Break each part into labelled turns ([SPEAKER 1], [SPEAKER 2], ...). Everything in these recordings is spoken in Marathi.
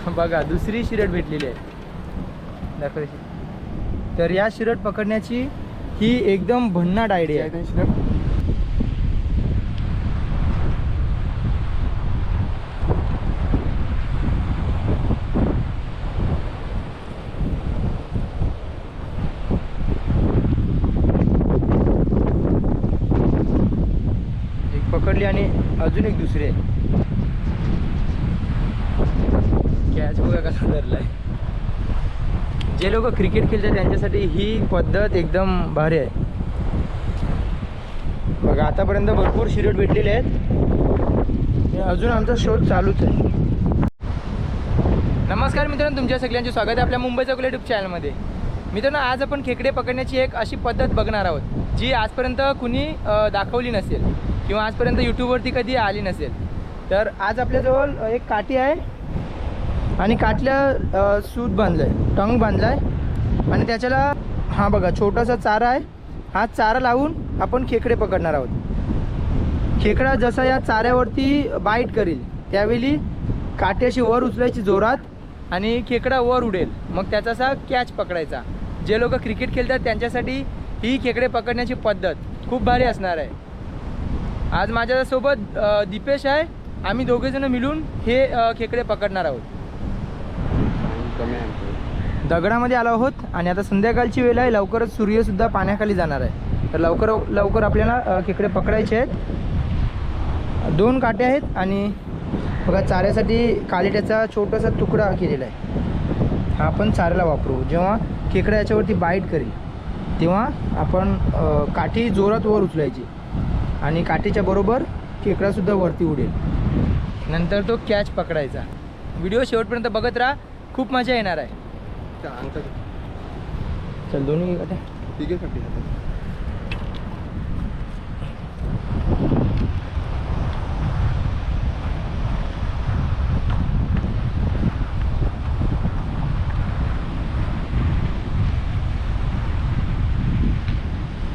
[SPEAKER 1] बघा दुसरी शिरट भेटलेली आहे. दाखव इथे. तर या शिरट पकडण्याची ही एकदम भन्नाट आयडिया आहे. एक पकडली आणि अजून एक दुसरी आहे. मॅच बघा कसा धरलाय जे लोक क्रिकेट खेळतात त्यांच्यासाठी ही पद्धत एकदम भारी आहे. बघा आतापर्यंत भरपूर शिरट भेटलेले आहेत. अजून आमचा शोध चालूच आहे. नमस्कार मित्रांनो तुमच्या सगळ्यांचे स्वागत आहे आपल्या मुंबईचा कुल यूट्यूब चॅनलमध्ये मित्रांनो आज आपण खेकडे पकडण्याची एक अशी पद्धत बघणार आहोत जी आजपर्यंत कुणी दाखवली नसेल किंवा आजपर्यंत यूट्यूबवरती कधी आली नसेल. तर आज आपल्याजवळ एक काठी आहे आणि काटल्या सूत बांधलं आहे टंग बांधला आहे आणि त्याच्याला हा बघा छोटासा चारा आहे. हा चारा लावून आपण खेकडे पकडणार आहोत. खेकडा जसा या चाऱ्यावरती बाईट करील त्यावेळी काट्याशी वर उचलायची जोरात आणि खेकडा वर उडेल. मग त्याचा असा कॅच पकडायचा. जे लोक क्रिकेट खेळतात त्यांच्यासाठी ही खेकडे पकडण्याची पद्धत खूप भारी असणार आहे. आज माझ्यासोबत दीपेश आहे. आम्ही दोघेजणं मिळून हे खेकडे पकडणार आहोत. दगडामध्ये आलो आहोत आणि आता संध्याकाळची वेळ आहे. लवकरच सूर्यसुद्धा पाण्याखाली जाणार आहे. तर लवकर लवकर आपल्याला खेकडे पकडायचे आहेत. दोन काटे आहेत आणि बघा चाऱ्यासाठी कालिट्याचा छोटासा तुकडा केलेला आहे. हा आपण चाऱ्याला वापरू. जेव्हा खेकडा याच्यावरती बाईट करेल तेव्हा आपण काठी जोरात वर उचलायची. आणि काठीच्या बरोबर खेकडासुद्धा वरती उडेल. नंतर तो कॅच पकडायचा. व्हिडिओ शेवटपर्यंत बघत राहा. खूप मजा येणार आहे. चल दोन्ही काट्या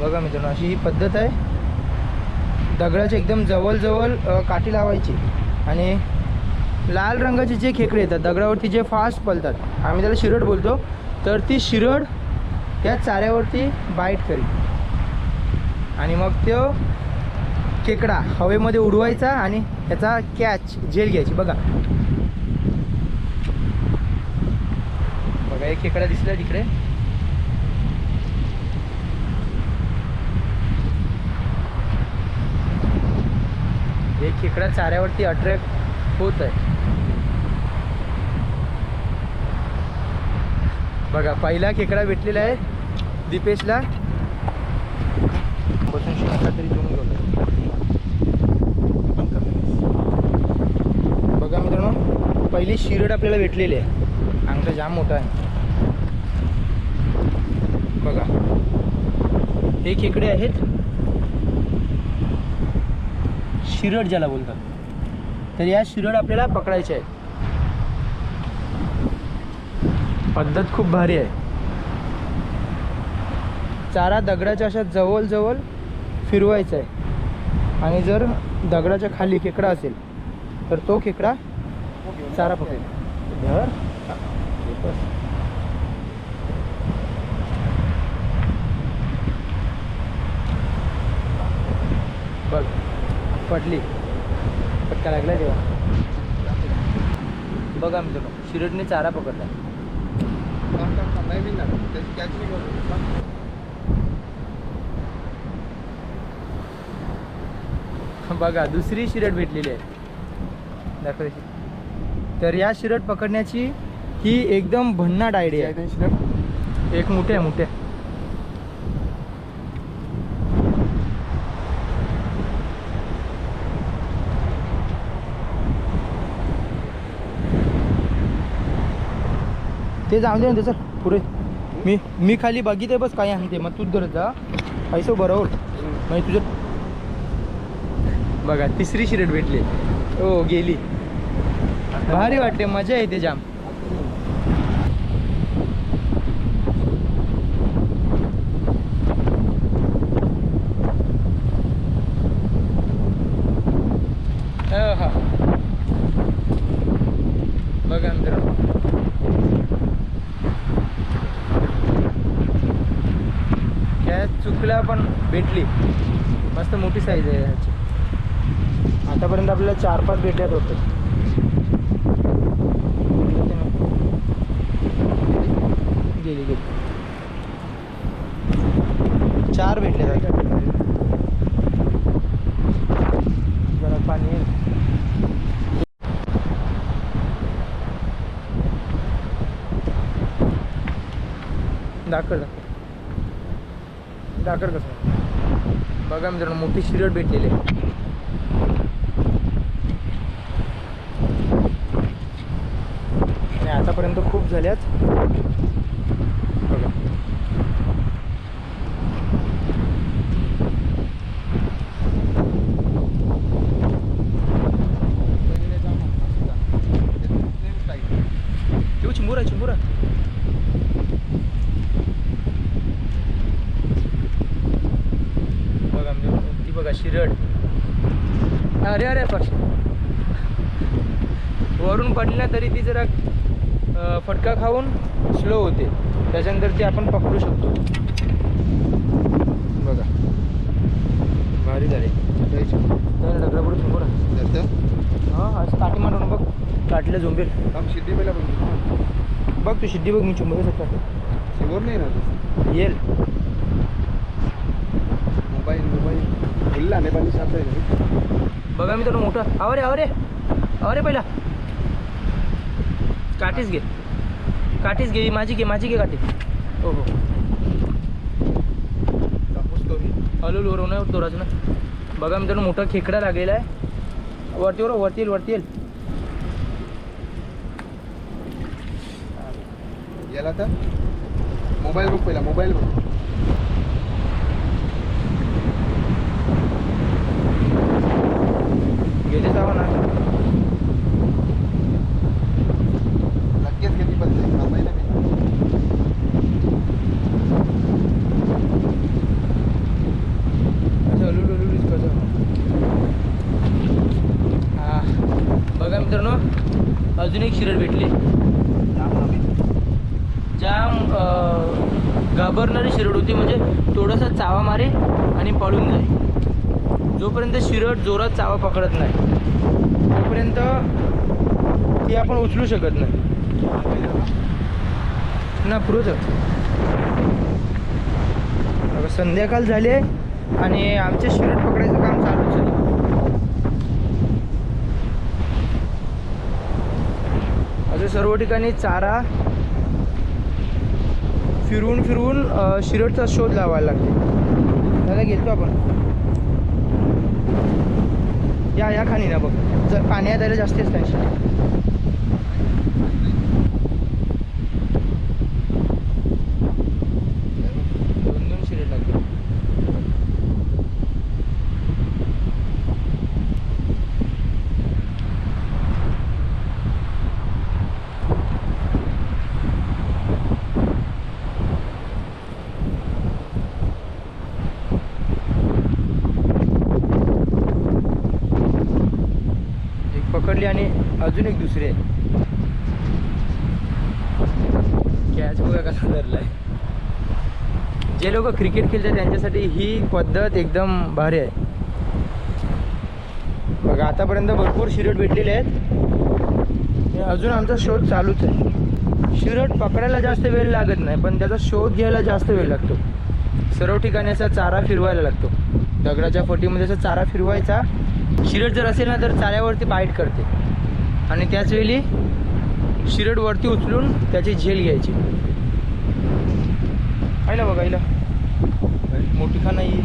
[SPEAKER 1] बघा मित्रांनो अशी ही पद्धत आहे. दगडाच्या एकदम जवळजवळ काठी लावायची. आणि लाल रंगाचे जे खेकडे येतात दगडावरती जे फास्ट पलतात आम्ही त्याला शिरड बोलतो तर ती शिरड त्या चाऱ्यावरती बाईट करी आणि मग तो खेकडा हवेमध्ये उडवायचा आणि त्याचा कॅच झेल घ्यायची. बघा. बघा एक खेकडा दिसला तिकडे. एक खेकडा चाऱ्यावरती अट्रॅक्ट होत आहे बघा पहिला खेकडा भेटलेला आहे दीपेशला. बसून शिकला तरी दोन घेऊन बघा मित्रांनो पहिली शिरड आपल्याला भेटलेली आहे. अंगठा जाम मोठा आहे. बघा. हे खेकडे आहेत. शिरड ज्याला बोलतात. तर या शिरड आपल्याला पकडायचे आहेत. पद्धत खूप भारी आहे. चारा दगडाच्या अशा जवळजवळ फिरवायचा आहे. आणि जर दगडाच्या खाली खेकडा असेल तर तो खेकडा चारा पकडेल. धर. बघ पडली पटका लागला तेव्हा. बघा मित्रांनो शिरडने चारा पकडला. बघा दुसरी शिरट भेटलेली आहे. दाखव इथे. तर या शिरट पकडण्याची ही एकदम भन्नाट आयडिया आहे. एक मोठे आहे ते जाऊन दे सर पुरे मी मी खाली बघितले बस काय आहे ते. मग तूच धरत जा. पैसे बरोबर म्हणजे तुझं बघा तिसरी शिरट भेटली. हो गेली. भारी वाटते मजा येते जाम हा बघा मित्रांनो पण भेटली. मस्त मोठी साईज आहे ह्याची आतापर्यंत आपल्याला चार पाच भेटल्यात होते. गेली गेली. चार भेटले जरा पाणी येईल. दाखल दाखल दाखल कसं बघा मित्रांनो मोठी शिरट भेटलेली आहे. आणि आतापर्यंत खूप झाल्यात बघा ठेवू चिंबुरा चिंबुरा बघा म्हणजे ती बघा शिरड अरे अरे पक्ष वरून पडली ना तरी ती जरा फटका खाऊन स्लो होते. त्याच्यानंतर ती आपण पकडू शकतो. बघा. भारी झाले. डगरा पुढे चिंबुरा हां असं काठी मारून बघ. काठीला झोंबेल.
[SPEAKER 2] शिड्डी पहिला बघ.
[SPEAKER 1] बघ तू शिद्धी बघ मी चुंबक शकता
[SPEAKER 2] समोर नाही ना
[SPEAKER 1] येईल
[SPEAKER 2] मोबाईल मोबाईल खुल्ला नाही पाणी आहे.
[SPEAKER 1] बघा मी तर मोठा. आवरे आवरे. आवरे पहिला. काठीच घे. काठीच घे माझी घे माझी घे काठी. हो हो. हलो लोर नाही दोराचं ना बघा मी तर मोठा खेकडा लागलेला आहे. वरती वर वरती येईल वरती येईल.
[SPEAKER 2] याला तर मोबाईल बघ पहिला मोबाईल बघ.
[SPEAKER 1] गेले. जावा ना
[SPEAKER 2] लगेच किती बदल
[SPEAKER 1] असं हलू हलूच कसं? हा. बघा मित्रांनो अजून एक शिरड भेटली. जाम घाबरणारी शिरड होती म्हणजे थोडासा चावा मारे आणि पळून जाई जोपर्यंत शिरड जोरात चावा पकडत नाही. तोपर्यंत ती आपण उचलू शकत नाही. ना पुरत संध्याकाळ झाले आणि आमचे शिरट पकडायचं काम चालूच आहे. असं सर्व ठिकाणी चारा फिरून फिरून शिरटचा शोध लावायला लागते त्याला घेतो आपण. या या खाली ना बघ. जर पाण्यात यायला जास्तीच टेन्शन दोन दोन शिरट लागते आणि अजून एक दुसरी. आहे कॅच बघा कसा धरलाय. जे लोक क्रिकेट खेळतात त्यांच्यासाठी ही पद्धत एकदम भारी आहे. बघा आतापर्यंत भरपूर शिरट भेटलेले आहेत. अजून आमचा शोध चालूच आहे. शिरट पकडायला जास्त वेळ लागत नाही पण त्याचा शोध घ्यायला जास्त वेळ लागतो. सर्व ठिकाणी असा चारा फिरवायला लागतो. दगडाच्या फटीमध्ये असा चारा फिरवायचा शिरट जर असेल ना तर चाऱ्यावरती बाईट करते. आणि त्याच वेळी शिरट वरती उचलून त्याची झेल घ्यायची. आहे ना बघा हिला मोठी खा नाही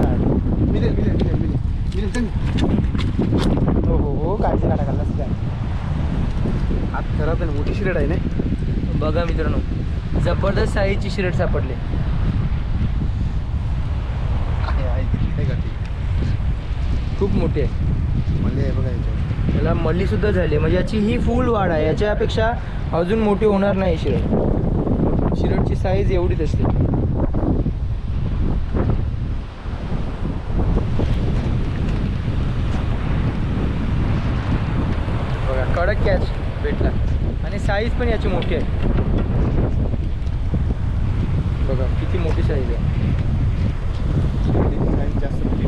[SPEAKER 2] मिळेल मिळेल मिळेल मिळेल मिळेल चल
[SPEAKER 1] हो हो हो काळजी काढा खाल्लास काय
[SPEAKER 2] खराब आहे मोठी शिरड आहे ना?
[SPEAKER 1] बघा मित्रांनो जबरदस्त साईजची शिरट सापडले.
[SPEAKER 2] आहे आहे
[SPEAKER 1] खूप मोठी आहे.
[SPEAKER 2] मला हे बघा याच्यावर.
[SPEAKER 1] त्याला मल्ली सुद्धा झाली म्हणजे याची ही फुल वाढ आहे. याच्यापेक्षा अजून मोठी होणार नाही शिरट शिरटची साईज एवढीच असते कडक कॅच भेटला आणि साईज पण याची मोठी आहे. बघा किती मोठी साईज आहे.
[SPEAKER 2] साईज जास्त मोठी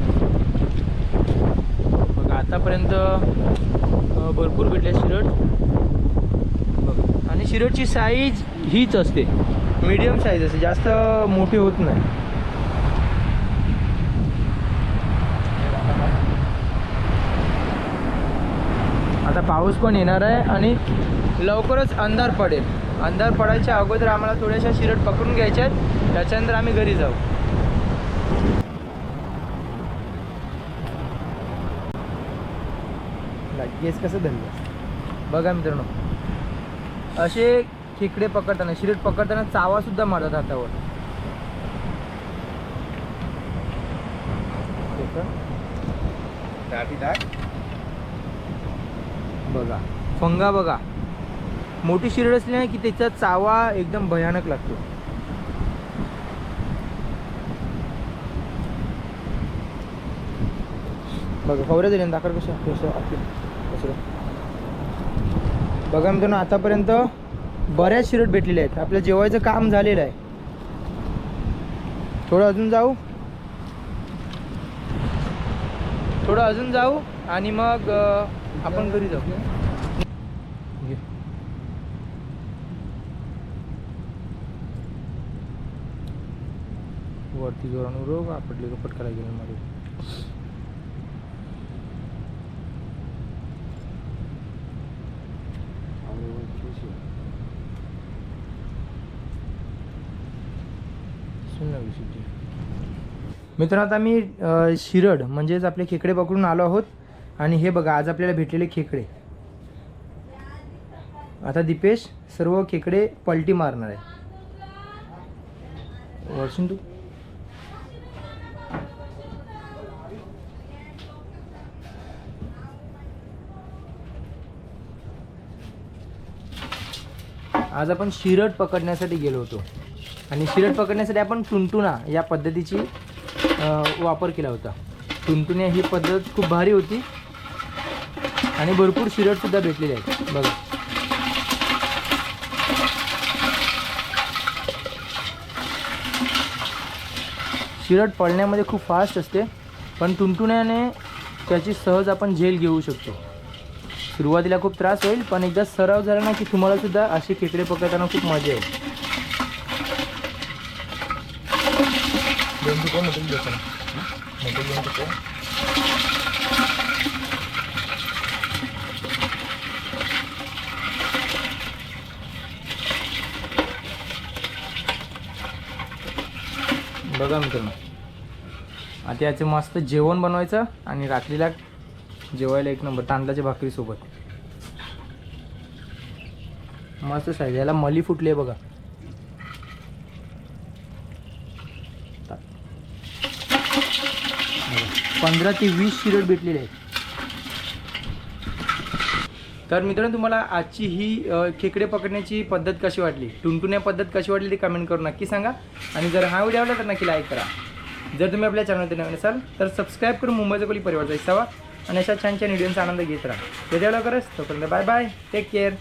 [SPEAKER 1] बघा आतापर्यंत भरपूर भेटले शिरट. बघा आणि शिरटची साईज हीच असते. मीडियम साईज असते जास्त मोठी होत नाही. आता पाऊस पण येणार आहे आणि लवकरच अंधार पडेल. अंधार पडायच्या अगोदर आम्हाला थोड्याशा शिरट पकडून घ्यायच्या आहेत. त्याच्यानंतर आम्ही घरी जाऊ. गेस कसं धरलं? बघा मित्रांनो. असे खेकडे पकडताना शिरट पकडताना चावा सुद्धा मारतात हातावर. बघा. फंगा बघा. मोठी शिरड असली की त्याचा चावा एकदम भयानक लागतो. बघा कवरे दिले दाखल कसं कसं बघा मित्रांनो आतापर्यंत बऱ्याच शिरट भेटलेल्या आहेत. आपलं जेवायचं काम झालेलं आहे. थोडं अजून जाऊ. थोडं अजून जाऊ आणि मग आपण घरी जाऊ घे. वरती जोरानं रोग आपटली का पटकायला गेलं मध्ये मित्रांनो आता मी शिरड म्हणजेच आपले खेकडे पकडून आलो आहोत. आणि हे बघा आज आपल्याला भेटलेले खेकडे. आता दीपेश सर्व खेकडे पलटी मारणार आहे. वर्षून तू. आज आपण शिरट पकडण्यासाठी गेलो होतो. आणि शिरट पकडण्यासाठी आपण टुनटुना या पद्धतीची वापर केला होता. टुनटुन्या ही पद्धत खूप भारी होती. आणि भरपूर शिरटसुद्धा भेटलेली आहेत. बघा. शिरट पळण्यामध्ये खूप फास्ट असते पण टुनटुण्याने त्याची सहज आपण झेल घेऊ शकतो. सुरुवातीला खूप त्रास होईल पण एकदा सराव झाला ना की तुम्हाला सुद्धा असे खेकडे पकडताना खूप मजा येईल. बघा मित्रांनो आता याचं मस्त जेवण बनवायचं आणि रात्रीला जेवायला एक नंबर तांदळाच्या भाकरीसोबत मस्त साईज याला मली फुटली आहे बघा. पंधरा ते वीस शिरट भेटलेली आहे तर मित्रांनो तुम्हाला आजची ही खेकडे पकडण्याची पद्धत कशी वाटली? टुनटुन्या पद्धत कशी वाटली ती कमेंट करून नक्की सांगा. आणि जर हा व्हिडिओ आवडला तर नक्की लाईक करा. जर तुम्ही आपल्या चॅनलमध्ये नवीन असाल तर सबस्क्राईब करून मुंबईचा कोली परिवारचा हिस्सा आणि अशा छान छान व्हिडिओंचा आनंद घेत राहा. व्हिडिओ लवकरच. तोपर्यंत बाय बाय टेक केअर